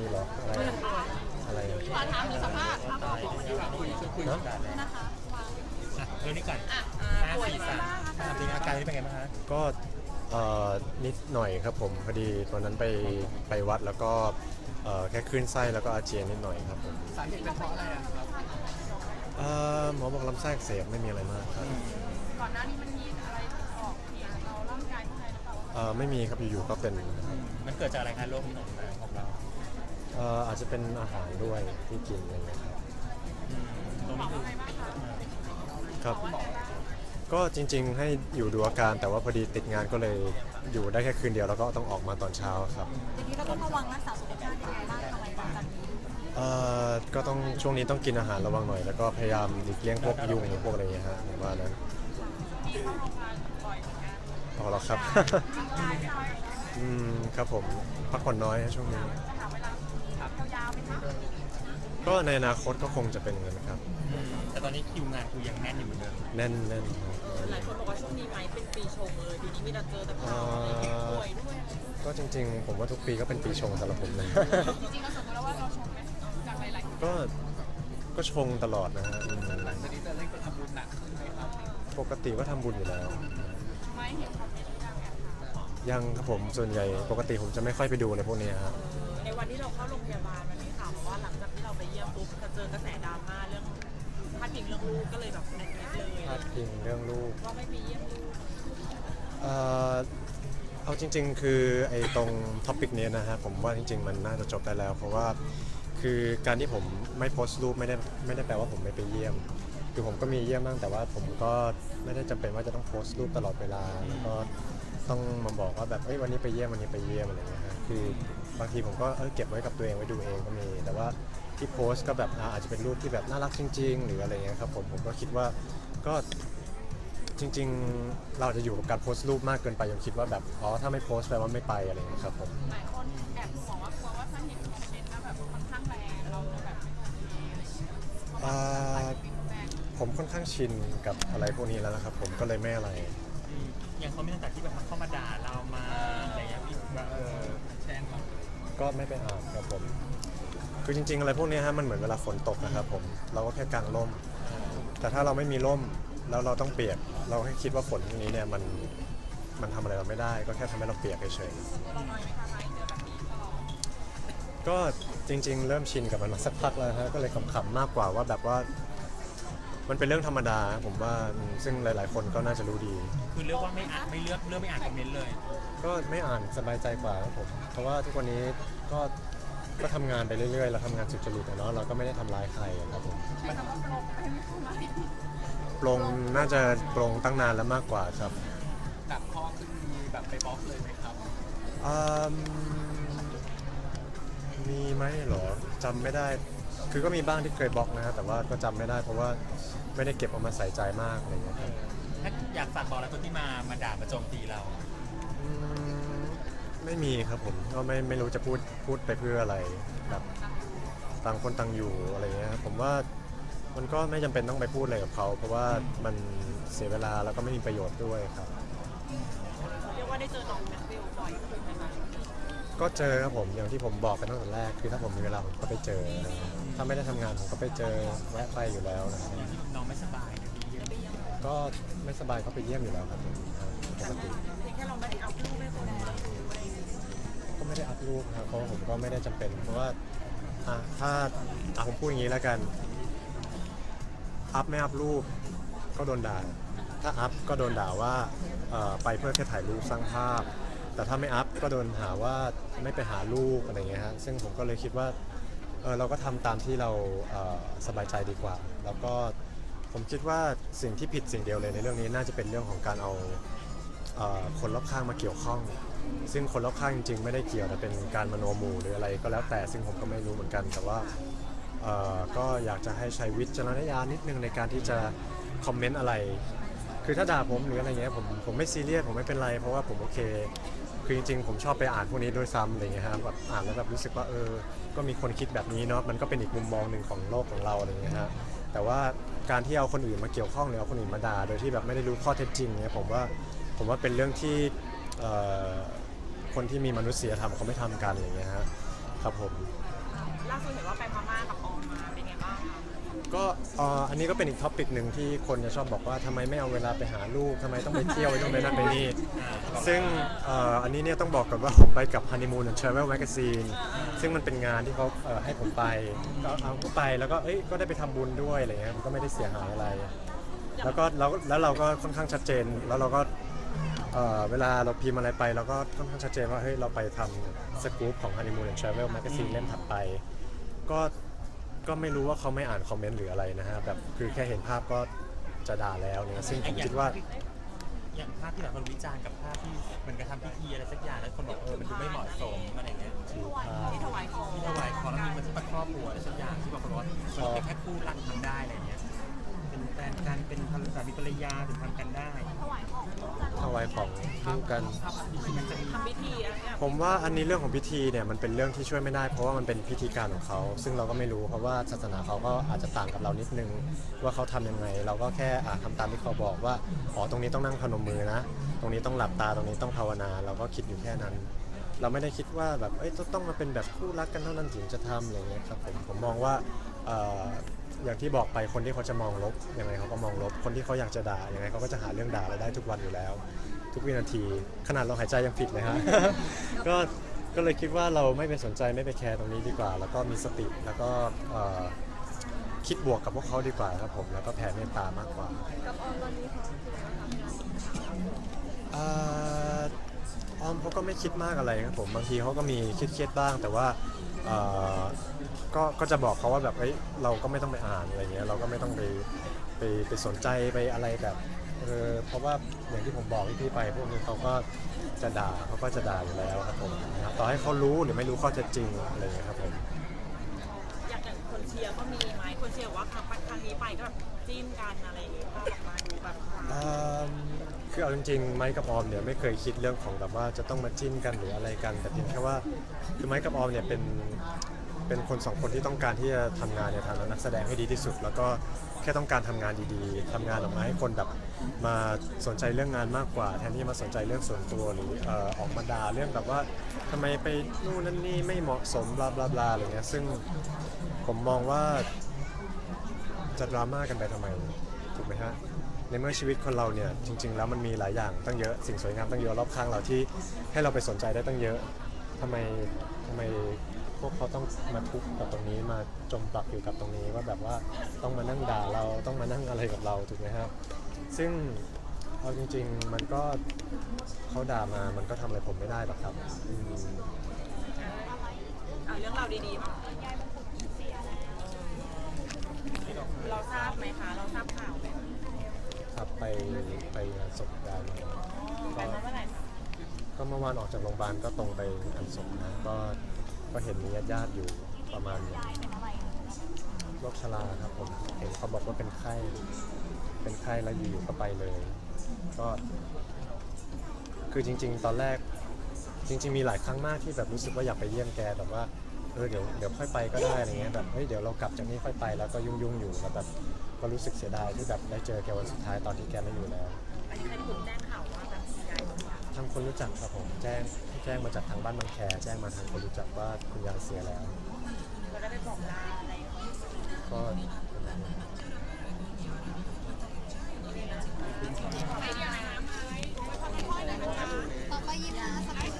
มีเหรออะไรอะอะไรอะขอถามถึงสภาพภาพออกของวันนี้ฮะนะคะวางอะเรื่องนี้ก่อนอะห้าป่วยสี่ยังไงสามบ้างอาถาการมจริงอาการนี้เป็นไงบ้างฮะก็เอ่อนิดหน่อยครับผมพอดีตอนนั้นไปไปวัดแล้วก็เอ่อแค่คลื่นไส้แล้วก็อาเจียนนิดหน่อยครับผมสาเหตุเป็นเพราะอะไรอะครับเอ่อหมอบอกลำไส้อักเสบไม่มีอะไรมากครับก่อนหน้านี้มันมีอะไรออกที่เราร่างกายข้างในหรือเปล่าเอ่อไม่มีครับอยู่ๆก็เป็น มันเกิดจากอะไรคะโรคนี้ของเราข องเราเอ่ออาจจะเป็นอาหารด้วยที่กินอะไรอย่างเงี้ยครับอืมตรงนี้คือครับ ก็จริง ๆ ให้อยู่ดูอาการแต่ว่าพอดีติดงานก็เลยอยู่ได้แค่คืนเดียวแล้วก็ต้องออกมาตอนเช้าครับทีนี้เราต้องระวังรักษาสุขภาพยังไงบ้างทำไมป้องกันนี้เอ่อก็ต้องช่วงนี้ต้องกินอาหารระวังหน่อย แล้วก็พยายามหลีกเลี่ยงพวกยุงพวกอะไรอย่างเงี้ยฮะผมว่านั้นมีเข้าโรงพยาบาลบ่อยเหมือนกันพอแล้วครับกายไม่น้อยอืมครับผมพักผ่อนน้อยฮะช่วงนี้จะถามเวลา ยาวๆไหมคะก็ในอนาคตก็คงจะเป็นอย่างนั้นนะครับอืมแต่ตอนนี้คิวงานคือยังแน่นอยู่เหมือนเดิมแน่นแน่นครับหลายคนบอกว่าช่วงนี้ไหมเป็นปีชงเลยปีนี้มีแต่เจอแต่ข่าวอะไรอย่างเงี้ยป่วยด้วยอะไรด้วยก็จริง ๆ ผมว่าทุกปีก็เป็นปีชงสำหรับผมนะ จริงๆเราสมมติแล้วว่าเราชมไหมจากหลายๆคนก็ก็ชงตลอดนะฮะอืมหลังจากนี้จะเร่งไปทำบุญหนักขึ้นไหมครับปกติก็ทำบุญอยู่แล้ว ไม่เห็นคอมเมนต์ยังแอบถามยังครับผมส่วนใหญ่ปกติผมจะไม่ค่อยไปดูเลยพวกเนี้ยครับในวัน ที่เราเข้าโรงพยาบาลมันมีข่าวมาว่าหลังจากที่เราไปเยี่ยมปุ๊บจะเจอกระแสดราม่าเรื่องพาดพิงเรื่องลูกก็เลยแบบแอดมิดเลยพาดพิงเรื่องลูกว่าไม่ไปเยี่ยมลูกเอ่อเอาจริง ๆ คือไอ้ตรงท็อปิกนี้นะฮะผมว่าจริง ๆ มันน่าจะจบได้แล้ว เพราะว่าคือการที่ผมไม่โพสต์รูปไม่ได้ไม่ได้แปลว่าผมไม่ไปเยี่ยม คือผมก็มีเยี่ยมบ้างแต่ว่าผมก็ไม่ได้จำเป็นว่าจะต้องโพสต์รูปตลอดเวลาแล้วก็ต้องมาบอกว่าแบบเอ้ยวันนี้ไปเยี่ยมวันนี้ไปเยี่ยมอะไรอย่างเงี้ยฮะคือ บางทีผมก็เออเก็บไว้กับตัวเองไว้ดูเองก็มี แต่ว่าที่โพสต์ก็แบบอ่าอาจจะเป็นรูปที่แบบน่ารักจริง ๆ หรืออะไรเงี้ยครับผมผมก็คิดว่าก็จริง ๆ เราอาจจะอยู่กับการโพสต์รูปมากเกินไปจนคิดว่าแบบอ๋อถ้าไม่โพสต์แปลว่าไม่ไปอะไรอย่างเงี้ยครับผม หลายคนแอบห่วงว่ากลัวว่าถ้าเห็นคอมเมนต์แล้วแบบค่อนข้างแรงเราจะแบบไม่โอเคอะไรอย่างเงี้ยเพราะว่าหลายคนมีแรงผมค่อนข้างชินกับอะไรพวกนี้แล้วนะครับผมก็เลยไม่อะไรอืมอย่างเขามีต่างๆที่แบบเข้ามาด่าเรามาอะไรเงี้ยพี่ว่าเออ แชร์ครับ ก็ไม่ไปอ่านครับผม คือจริง ๆ อะไรพวกนี้ฮะมันเหมือนเวลาฝนตกนะครับผม เราก็แค่กางร่ม แต่ถ้าเราไม่มีร่มแล้วเราต้องเปียก เราแค่คิดว่าฝนพวกนี้เนี่ยมันมันทำอะไรเราไม่ได้ ก็แค่ทำให้เราเปียกเฉยเราน้อยไหมคะไม้เจอแบบนี้ตลอดก็จริง ๆ เริ่มชินกับมันมาสักพักแล้วฮะก็เลยขำๆมากกว่าว่าแบบว่า มันเป็นเรื่องธรรมดาผมว่าอืมซึ่งหลาย ๆ คนก็น่าจะรู้ดี คือเลือกว่าไม่อ่านไม่เลือกเลือกไม่อ่านคอมเมนต์เลย ก็ไม่อ่านสบายใจกว่าครับผม เพราะว่าทุกวันนี้ก็ก็ทำงานไปเรื่อย ๆ เราทำงานสุจริตอะเนาะเราก็ไม่ได้ทำร้ายใครอะครับผมใช้คำว่าปลงไปไม่เข้ามาปรงน่าจะปรงตั้งนานแล้วมากกว่าครับ หนักข้อขึ้นมีแบบไปบล็อกเลยไหมครับ อืมมีไหมเหรอจำไม่ได้ คือก็มีบ้างที่เคยบล็อกนะฮะแต่ว่าก็จำไม่ได้เพราะว่าไม่ได้เก็บเอามาใส่ใจมากอะไรอย่างเงี้ยเอครับอถ้าอยากฝากบอกอะไรคนที่มามาด่ามาโจมตีเราอืมไม่มีครับผมก็ไม่ไม่รู้จะพูดพูดไปเพื่ออะไรแบบต่างคนต่างอยู่อะไรเงี้ยครับผมว่ามันก็ไม่จำเป็นต้องไปพูดอะไรกับเขา เพราะว่ามันเสียเวลาแล้วก็ไม่มีประโยชน์ด้วยครับ เรียกว่าได้เจอน้องแม็กเวลบ่อยขึ้นไหมคะ ก็เจอครับผมอย่างที่ผมบอกกันตั้งแต่แรก คือถ้าผมมีเวลาผมก็ไปเจออะไรเงี้ยถ้าไม่ได้ทำงานผมก็ไปเจอแวะไปอยู่แล้วนะครับอย่างที่น้องไม่สบายเนี่ยพี่เยี่ยมก็ไม่สบายก็ไปเยี่ยมอยู่แล้วครับผมปกติเพียงแค่เราไม่ได้เอาลูกให้คนอื่นดูอะไรอย่างเงี้ยก็ไม่ได้อัพรูปครับเพราะว่าผมก็ไม่ได้จำเป็น เพราะว่าอะถ้าอะผมพูดอย่างนี้แล้วกัน อัพไม่อัพรูปก็โดนด่า ถ้าอัพก็โดนด่าว่าเอ่อไปเพื่อแค่ถ่ายรูปสร้างภาพ แต่ถ้าไม่อัพก็โดนหาว่าไม่ไปหาลูกอะไรเงี้ยฮะซึ่งผมก็เลยคิดว่าเออเราก็ทำตามที่เราเอ่อสบายใจดีกว่า แล้วก็ผมคิดว่าสิ่งที่ผิดสิ่งเดียวเลยในเรื่องนี้น่าจะเป็นเรื่องของการเอาเอ่อคนรอบข้างมาเกี่ยวข้อง ซึ่งคนรอบข้างจริงๆ ไม่ได้เกี่ยวแต่เป็นการมโนหมู่หรืออะไรก็แล้วแต่ซึ่งผมก็ไม่รู้เหมือนกันแต่ว่า เอ่อก็อยากจะให้ใช้วิจารณญาณนิดนึงในการที่จะคอมเมนต์อะไร คือถ้าด่าผมหรืออะไรเงี้ยผมผมไม่ซีเรียสผมไม่เป็นไร เพราะว่าผมโอเค คือจริงๆ ผมชอบไปอ่านพวกนี้ด้วยซ้ำอะไรเงี้ยฮะแบบอ่านแล้วแบบรู้สึกว่าเออ ก็มีคนคิดแบบนี้เนาะมันก็เป็นอีกมุมมองหนึ่งของโลกของเราอะไรเงี้ยฮะแต่ว่าการที่เอาคนอื่นมาเกี่ยวข้องหรือเอาคนอื่นมาด่าโดยที่แบบไม่ได้รู้ข้อเท็จจริงเนี่ยผมว่าผมว่าเป็นเรื่องที่เอ่อคนที่มีมนุษยธรรมเขาไม่ทำกันอย่างเงี้ยฮะครับผม ล่าสุดเห็นว่าไปพม่ากับ ก็เอ่ออันนี้ก็เป็นอีกท็อปิกหนึ่งที่คนจะชอบบอกว่าทำไมไม่เอาเวลาไปหาลูกทำไมต้องไปเที่ยวไปนู่นไปนั่นไปนี่ ซึ่งเอ่ออันนี้เนี่ยต้องบอกก่อนว่าผมไปกับ Honeymoon and Travel Magazine ซึ่งมันเป็นงานที่เขาเอ่อให้ผมไปก็เอาก็ไปแล้วก็เอ้ยก็ได้ไปทำบุญด้วยอะไรเงี้ยมันก็ไม่ได้เสียหายอะไร แล้วก็เราแล้วเราก็ค่อนข้างชัดเจนแล้วเราก็เอ่อเวลาเราพิมพ์อะไรไปเราก็ค่อนข้างชัดเจนว่าเฮ้ยเราไปทำสกู๊ปของ Honeymoon and Travel Magazine เล่มถัดไป ก็ ก็ไม่รู้ว่าเขาไม่อ่านคอมเมนต์หรืออะไรนะฮะแบบคือแค่เห็นภาพก็จะด่าแล้วเนี่ยซึ่งผมคิดว่า อย่างภาพที่แบบคนวิจารณ์กับภาพที่เหมันกระทำพิธีอะไรสักอย่างแล้วคนบอกเออมันดูไม่เหมาะสมอะไรเงี้ยถือภาพที่ถวายของที่ถวายของแล้วมีคนที่ประครอบหัวอะไรสักอย่างที่บางคนบอกว่ามันเป็นแค่คู่รักทำได้อะไรเงี้ย เป็นแฟนกันเป็นภรรสามีภรรยาถึงทำกันได้ถวายของคู่กัน มันจะมีทำพิธีอะไรเนี่ยผมว่าอันนี้เรื่องของพิธีเนี่ยมันเป็นเรื่องที่ช่วยไม่ได้ เพราะว่ามันเป็นพิธีการของเขา ซึ่งเราก็ไม่รู้เพราะว่าศาสนาเขาก็อาจจะต่างกับเรานิดนึง ว่าเขาทำยังไง เราก็แค่อ่าทำตามที่เขาบอกว่าอ๋อตรงนี้ต้องนั่งพนมมือนะ ตรงนี้ต้องหลับตาตรงนี้ต้องภาวนา เราก็คิดอยู่แค่นั้น เราไม่ได้คิดว่าแบบเอ้ยต้องมาเป็นแบบคู่รักกันเท่านั้นถึงจะทำอะไรเงี้ยครับผมผมมองว่าเอ่อ อย่างที่บอกไปคนที่เขาจะมองลบยังไงเขาก็มองลบ คนที่เขาอยากจะด่ายังไงเขาก็จะหาเรื่องด่าเราได้ทุกวันอยู่แล้ว ทุกวินาทีขนาดเราหายใจยังผิดเลยฮะ ก็ก็เลยคิดว่าเราไม่ไปสนใจไม่ไปแคร์ตรงนี้ดีกว่า แล้วก็มีสติแล้วก็เอ่อคิดบวกกับพวกเขาดีกว่าครับผมแล้วก็แผ่เมตตามากกว่ากับออนวันนี้เขาคืออะไรคะเอ่อออมเขาก็ไม่คิดมากอะไรครับผมบางทีเขาก็มีคิดเครียดๆบ้าง แต่ว่า เอ่อก็ก็จะบอกเขาว่าแบบเอ้ยเราก็ไม่ต้องไปอ่านอะไรเงี้ยเราก็ไม่ต้องไปไปไปสนใจไปอะไรแบบเออเพราะว่าอย่างที่ผมบอกพี่ๆไปพวกนี้เขาก็จะด่าเขาก็จะด่าอยู่แล้วครับผมนะครับต่อให้เขารู้หรือไม่รู้ข้อเท็จจริงอะไรอย่างเงี้ยครับผมอยากอย่างคนเชียร์ก็มีไหมคนเชียร์บอกว่าครั้งครั้งนี้ไปก็แบบจิ้นกันอะไรอย่างเงี้ยภาพออกมาดูแบบ เอิ่ม คือเอาจริงๆไม้กับออมเนี่ยไม่เคยคิดเรื่องของแบบว่าจะต้องมาจิ้นกันหรืออะไรกันแต่เพียงแค่ว่าคือไม้กับออมเนี่ยเป็นเป็นคนสองคนที่ต้องการที่จะทำงานในฐานะนักแสดงให้ดีที่สุด แล้วก็แค่ต้องการทำงานดีๆทำงานออกมาให้คนแบบมาสนใจเรื่องงานมากกว่า แทนที่มาสนใจเรื่องส่วนตัวหรือเอ่อออกมาด่าเรื่องแบบว่าทำไมไปนู่นนั่นนี่ไม่เหมาะสมบลาบลาบลาอะไรเงี้ยซึ่งผมมองว่าจะดราม่ากันไปทำไมถูกไหมฮะ ในเมื่อชีวิตคนเราเนี่ยจริง ๆ แล้วมันมีหลายอย่างตั้งเยอะสิ่งสวยงามตั้งเยอะรอบข้างเราที่ให้เราไปสนใจได้ตั้งเยอะทำไมทำไมพวกเขาต้องมาทุกข์กับตรงนี้มาจมปลักอยู่กับตรงนี้ว่าแบบว่าต้องมานั่งด่าเราต้องมานั่งอะไรกับเราถูกไหมครับซึ่งเอาจริง ๆ มันก็เขาด่ามามันก็ทำอะไรผมไม่ได้หรอกครับอืมเอาเรื่องราวดีๆมาเราทราบไหมคะ เราทราบข่าวไหม ครับไปไปงานศพยายมาไปมาเมื่อไหร่คะก็เมื่อวานออกจากโรงพยาบาลก็ตรงไปงานศพนะก็ก็เห็นมีญาติๆอยู่ประมาณโรคชราครับผมเห็นเขาบอกว่าเป็นไข้เป็นไข้แล้วอยู่ๆก็ไปเลย ก็ คือจริง ๆ ตอนแรก จริง ๆ มีหลายครั้งมากที่แบบรู้สึกว่าอยากไปเยี่ยมแกแบบว่าเออเดี๋ยวเดี๋ยวค่อยไปก็ได้อะไรเงี้ยแบบเฮ้ยเดี๋ยวเรากลับจากนี้ค่อยไปแล้วก็ยุ่งๆอยู่แล้วแบบ ก็รู้สึกเสียดายที่แบบได้เจอแกวันสุดท้ายตอนที่แกไม่อยู่แล้วที่างคนรู้จักครับผมแจ้งแจ้งมาจากทางบ้านบางแคแจ้งมาทางคนรู้จักว่าคุณยายเสียแล้วก็ได้บอกลาอะไรก็